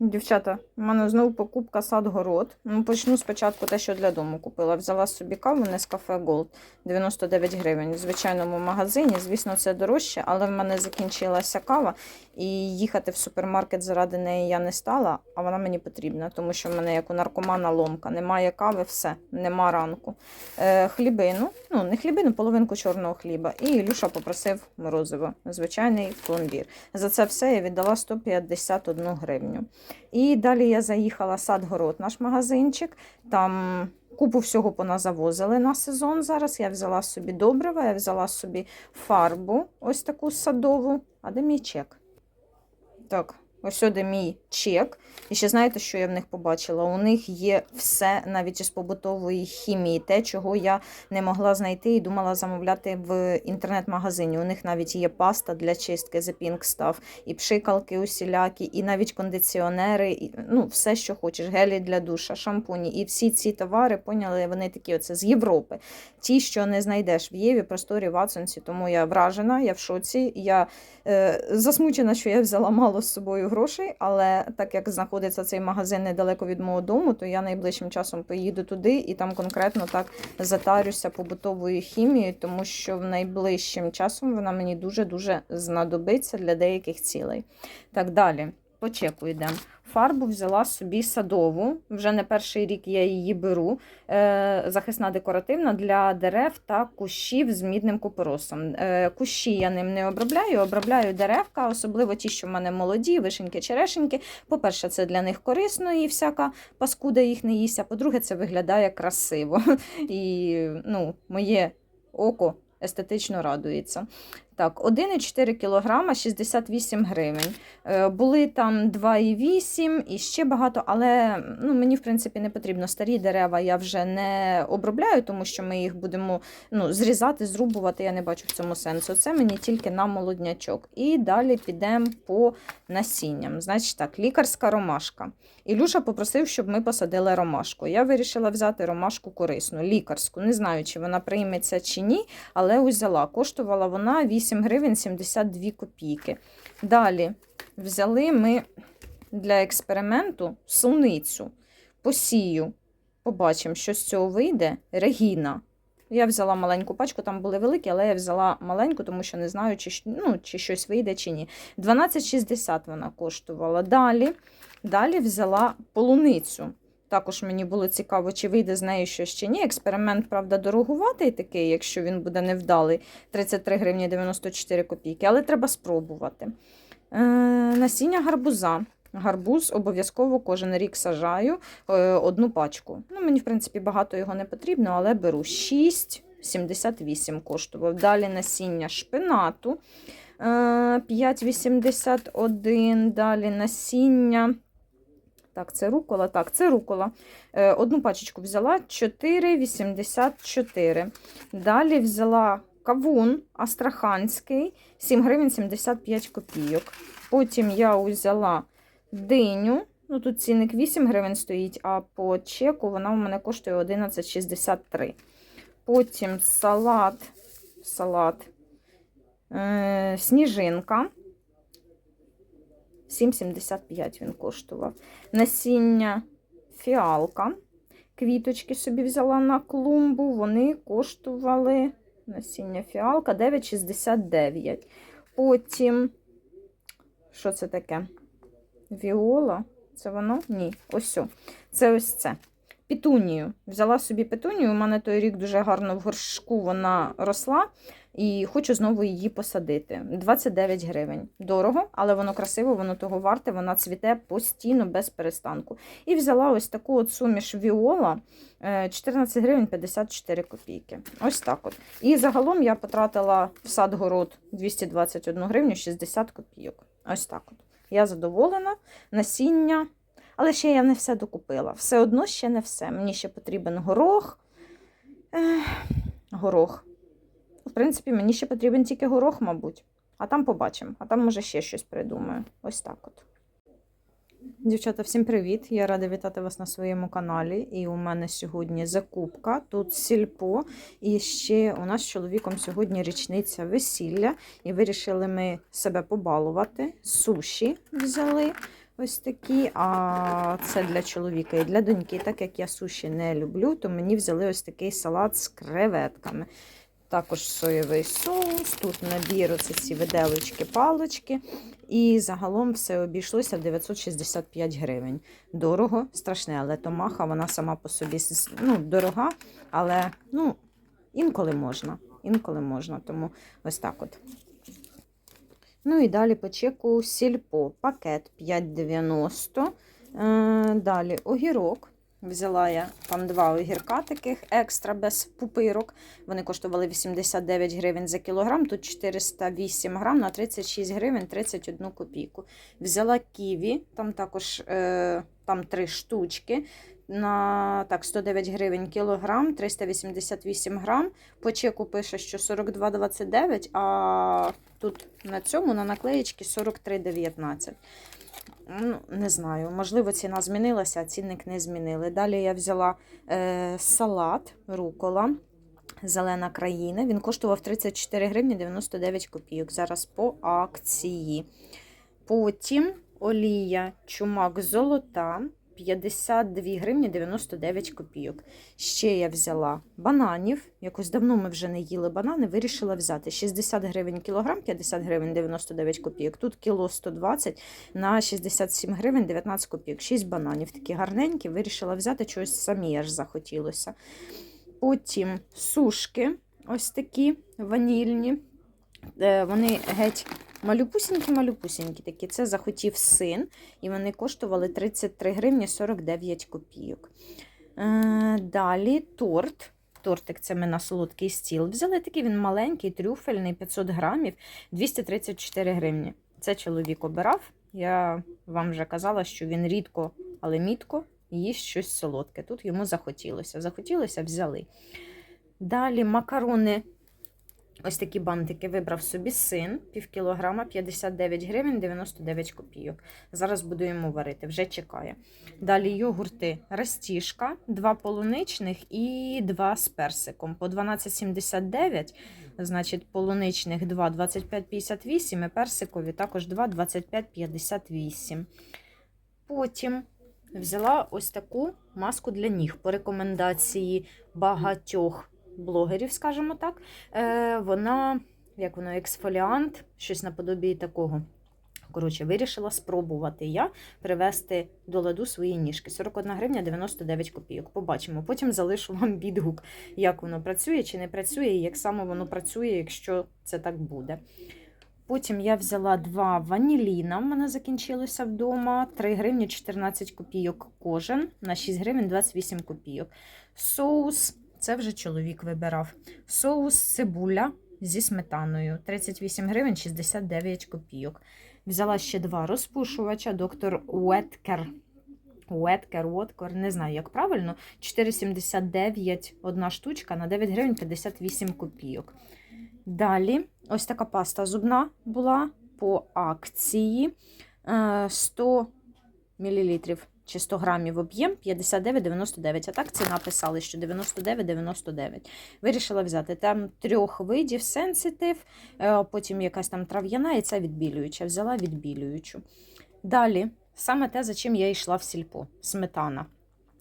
Дівчата, у мене знову покупка сад-город. Ну, почну спочатку те, що для дому купила. Взяла собі каву не з кафе Gold 99 гривень в звичайному магазині. Звісно, це дорожче, але в мене закінчилася кава, і їхати в супермаркет заради неї я не стала, а вона мені потрібна, тому що в мене як у наркомана ломка. Немає кави, все, нема ранку. Е, хлібину, ну не хлібину, половинку чорного хліба. І Ілюша попросив морозиво, звичайний пломбір. За це все я віддала 151 гривню. І далі я заїхала сад-город, наш магазинчик. Там купу всього поназавозили на сезон зараз. Я взяла собі добрива, я взяла собі фарбу, ось таку садову. А де мій чек? Так, ось сюди мій чек. І ще знаєте, що я в них побачила? У них є все навіть із побутової хімії, те, чого я не могла знайти і думала замовляти в інтернет-магазині. У них навіть є паста для чистки The Pink Stuff, і пшикалки усілякі, і навіть кондиціонери, і, ну, все, що хочеш, гелі для душа, шампуні. І всі ці товари, поняли, вони такі оце з Європи. Ті, що не знайдеш в Єві, просторі, Ватсонсі. Тому я вражена, я в шоці. Я е, засмучена, що я взяла мало з собою грошей, але так як знаходиться цей магазин недалеко від мого дому, то я найближчим часом поїду туди і там конкретно так затарюся побутовою хімією, тому що в найближчим часом вона мені дуже-дуже знадобиться для деяких цілей. Так далі, по чеку йдемо. Фарбу взяла собі садову, вже не перший рік я її беру. Е, захисна декоративна для дерев та кущів з мідним купоросом. Е, кущі я ним не обробляю, обробляю деревка, особливо ті, що в мене молоді, вишеньки, черешеньки. По-перше, це для них корисно і всяка паскуда їх не їсть. А по-друге, це виглядає красиво. І ну, моє око естетично радується. Так, 1,4 кг 68 гривень. Е, Були там 2,8 і ще багато, але ну, мені, в принципі, не потрібно. Старі дерева я вже не обробляю, тому що ми їх будемо ну, зрізати, зрубувати. Я не бачу в цьому сенсу. Це мені тільки на молоднячок. І далі підемо по насінням. Значить так, лікарська ромашка. Ілюша попросив, щоб ми посадили ромашку. Я вирішила взяти ромашку корисну, лікарську. Не знаю, чи вона прийметься чи ні, але взяла. Коштувала вона 8 гривень 72 копійки. Далі взяли ми для експерименту суницю. Посію. Побачимо, що з цього вийде. Регіна. Я взяла маленьку пачку, там були великі, але я взяла маленьку, тому що не знаю, чи, ну, чи щось вийде, чи ні. 12,60 вона коштувала. Далі, далі взяла полуницю. Також мені було цікаво, чи вийде з нею щось чи ні. Експеримент, правда, дорогуватий такий, якщо він буде невдалий, 33 гривні 94 копійки, але треба спробувати. Е, насіння гарбуза. Гарбуз обов'язково кожен рік сажаю е, одну пачку. Ну, Мені, в принципі, багато його не потрібно, але беру 6,78 коштував. Далі насіння шпинату е, 5,81. Далі насіння. Так, це рукола. Так, це рукола. Е, Одну пачечку взяла 4,84. Далі взяла кавун астраханський 7 гривень 75 копійок. Потім я взяла диню. Ну, тут цінник 8 гривень стоїть, а по чеку вона у мене коштує 11,63. Потім салат, салат, е, сніжинка. 7,75 він коштував. Насіння фіалка. Квіточки собі взяла на клумбу. Вони коштували насіння фіалка 9,69. Потім, що це таке? Віола. Це воно? Ні. Ось. Це ось це. Петунію. Взяла собі петунію. У мене той рік дуже гарно в горшку вона росла. І хочу знову її посадити. 29 гривень. Дорого, але воно красиво, воно того варте, вона цвіте постійно без перестанку. І взяла ось таку от суміш Віола 14 гривень 54 копійки. Ось так от. І загалом я потратила в сад город 221 гривню 60 копійок. Ось так от. Я задоволена. Насіння. Але ще я не все докупила. Все одно ще не все. Мені ще потрібен горох. Ех, горох. В принципі, мені ще потрібен тільки горох, мабуть. А там побачимо. А там, може, ще щось придумаю. Ось так от. Дівчата, всім привіт! Я рада вітати вас на своєму каналі. І у мене сьогодні закупка. Тут сільпо. І ще у нас з чоловіком сьогодні річниця весілля. І вирішили ми себе побалувати. Суші взяли. Ось такі, а це для чоловіка і для доньки. Так як я суші не люблю, то мені взяли ось такий салат з креветками. Також соєвий соус, тут набір оце ці виделочки, палочки. І загалом все обійшлося в 965 гривень. Дорого, страшне, але томаха, вона сама по собі ну, дорога, але ну, інколи можна. Інколи можна, тому ось так от. Ну і далі по чеку сільпо. Пакет 5,90. Е, далі огірок. Взяла я там два огірка таких екстра без пупирок. Вони коштували 89 гривень за кілограм. Тут 408 грам на 36 гривень 31 копійку. Взяла ківі, там також е, там три штучки. На так, 109 гривень кілограм, 388 грам. По чеку пише, що 42,29, а тут на цьому на наклеєчці 43,19. Ну, не знаю, можливо, ціна змінилася, а цінник не змінили. Далі я взяла е, салат рукола. Зелена країна. Він коштував 34 гривні 99 копійок. Зараз по акції. Потім олія чумак золота 52 гривні 99 копійок. Ще я взяла бананів. Якось давно ми вже не їли банани. Вирішила взяти 60 гривень кілограм, 50 гривень 99 копійок. Тут кіло 120 на 67 гривень 19 копійок. 6 бананів такі гарненькі. Вирішила взяти чогось самі аж захотілося. Потім сушки, ось такі ванільні. Е, Вони геть малюпусінькі-малюпусінькі такі. Це захотів син, і вони коштували 33 гривні 49 копійок. Е, Далі торт. Тортик це ми на солодкий стіл. Взяли такий він маленький, трюфельний, 500 грамів, 234 гривні. Це чоловік обирав. Я вам вже казала, що він рідко, але мітко їсть щось солодке. Тут йому захотілося. Захотілося, взяли. Далі макарони. Ось такі бантики вибрав собі син, пів кілограма, 59 гривень 99 копійок. Зараз буду йому варити, вже чекає. Далі йогурти растішка, два полуничних і два з персиком. По 12,79, значить, полуничних 2 25,58 і персикові також 2 25,58. Потім взяла ось таку маску для ніг по рекомендації багатьох блогерів, скажімо так. Е, вона, як воно, ексфоліант, щось наподобі такого. Коротше, вирішила спробувати я привести до ладу свої ніжки. 41 гривня 99 копійок. Побачимо. Потім залишу вам відгук, як воно працює чи не працює, і як саме воно працює, якщо це так буде. Потім я взяла два ваніліна, в мене закінчилося вдома. 3 гривні 14 копійок кожен, на 6 гривень 28 копійок. Соус, це вже чоловік вибирав. Соус цибуля зі сметаною 38 гривень 69 копійок. Взяла ще два розпушувача, доктор Уеткер. Уеткер, Уоткер, не знаю, як правильно. 4,79 одна штучка на 9 гривень 58 копійок. Далі, ось така паста зубна була по акції. Е, 100 мл чи 100 грамів об'єм 59,99. А так ціна писали, що 99,99. Вирішила взяти там трьох видів сенситив, е, потім якась там трав'яна і це відбілююча. Взяла відбілюючу. Далі, саме те, за чим я йшла в сільпо сметана.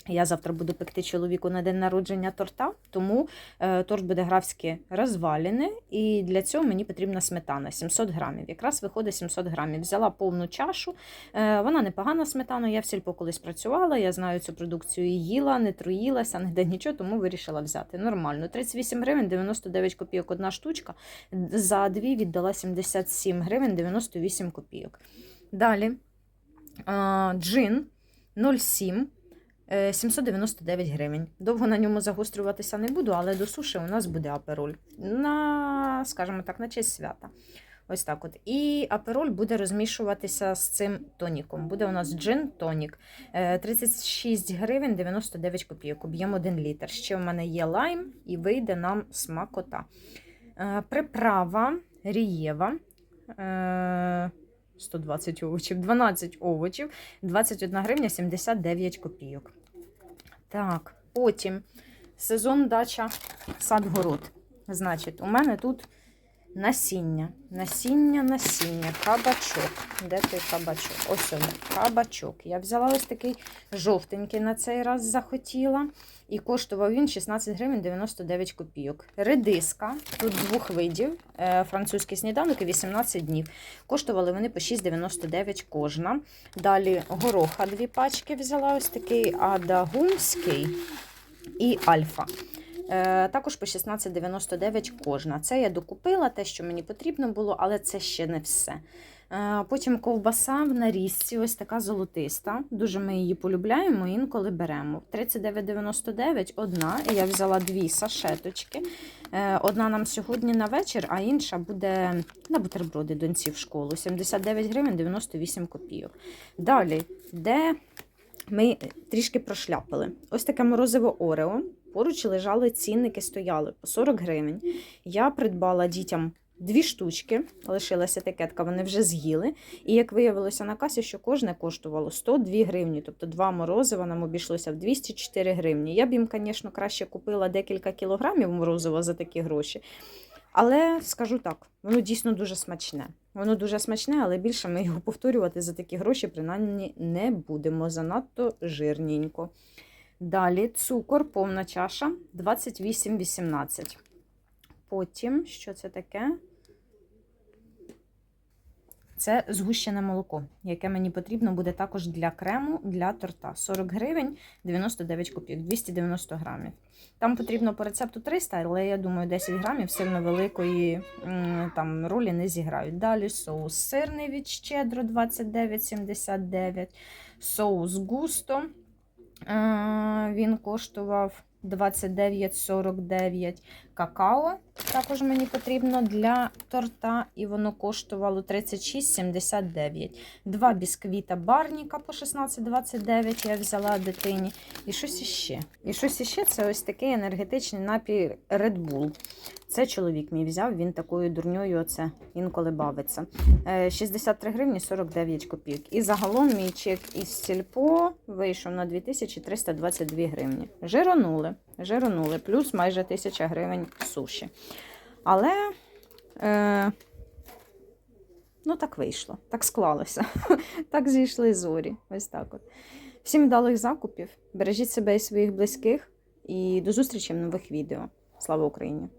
Я завтра буду пекти чоловіку на день народження торта, тому е, торт буде графське розвалене, і для цього мені потрібна сметана 700 грамів. Якраз виходить 700 грамів. Взяла повну чашу. Е, вона непогана сметана. Я в сільпо колись працювала. Я знаю цю продукцію їла, не труїлася, ніде нічого, тому вирішила взяти. Нормально. 38 гривень, 99 копійок одна штучка. За дві віддала 77 гривень, 98 копійок. Далі е, джин 0,7. Е, 799 гривень. Довго на ньому загострюватися не буду, але до суші у нас буде апероль. На, скажімо так, на честь свята. Ось так от. І апероль буде розмішуватися з цим тоніком. Буде у нас джин тонік. Е, 36 гривень 99 копійок. Об'єм 1 літр. Ще в мене є лайм і вийде нам смакота. Е, Приправа рієва. Е, 120 овочів, 12 овочів, 21 гривня 79 копійок. Так, потім сезон дача сад-город. Значить, у мене тут Насіння, насіння, насіння, кабачок. Де той кабачок? Ось він, кабачок. Я взяла ось такий жовтенький на цей раз захотіла. І коштував він 16 гривень 99 копійок. Редиска, тут двох видів, е, французький сніданок і 18 днів. Коштували вони по 6,99 кожна. Далі гороха дві пачки взяла, ось такий адагумський і альфа. Е, також по 16,99 кожна. Це я докупила те, що мені потрібно було, але це ще не все. Е, потім ковбаса в нарізці, ось така золотиста. Дуже ми її полюбляємо, інколи беремо. 39,99 одна. Я взяла дві сашеточки. Е, одна нам сьогодні на вечір, а інша буде на бутерброди доньці в школу. 79 гривень 98 копійок. Далі, де ми трішки прошляпили. Ось таке морозиво Орео. Поруч лежали цінники, стояли по 40 гривень. Я придбала дітям дві штучки, лишилася етикетка, вони вже з'їли. І як виявилося на касі, що кожне коштувало 102 гривні, тобто два морозива нам обійшлося в 204 гривні. Я б їм, звісно, краще купила декілька кілограмів морозива за такі гроші. Але скажу так, воно дійсно дуже смачне. Воно дуже смачне, але більше ми його повторювати за такі гроші принаймні не будемо. Занадто жирненько. Далі цукор, повна чаша 28,18. Потім, що це таке? Це згущене молоко, яке мені потрібно буде також для крему для торта. 40 гривень 99 копійок, 290 грамів. Там потрібно по рецепту 300, але я думаю, 10 грамів сильно великої там ролі не зіграють. Далі соус сирний від щедро 29,79. Соус густо. Е, Він коштував 29,49 какао. Також мені потрібно для торта, і воно коштувало 36,79. Два бісквіта барніка по 16,29 я взяла дитині. І щось іще. І щось іще це ось такий енергетичний напій Red Bull. Це чоловік мій взяв, він такою дурньою оце інколи бавиться. Е, 63 гривні 49 копійок. І загалом мій чек із сільпо вийшов на 2322 гривні. Жиронули, жиронули, плюс майже 1000 гривень суші. Але е, ну так вийшло, так склалося. Так зійшли зорі. Ось так от. Всім вдалих закупів. Бережіть себе і своїх близьких. І до зустрічі в нових відео. Слава Україні!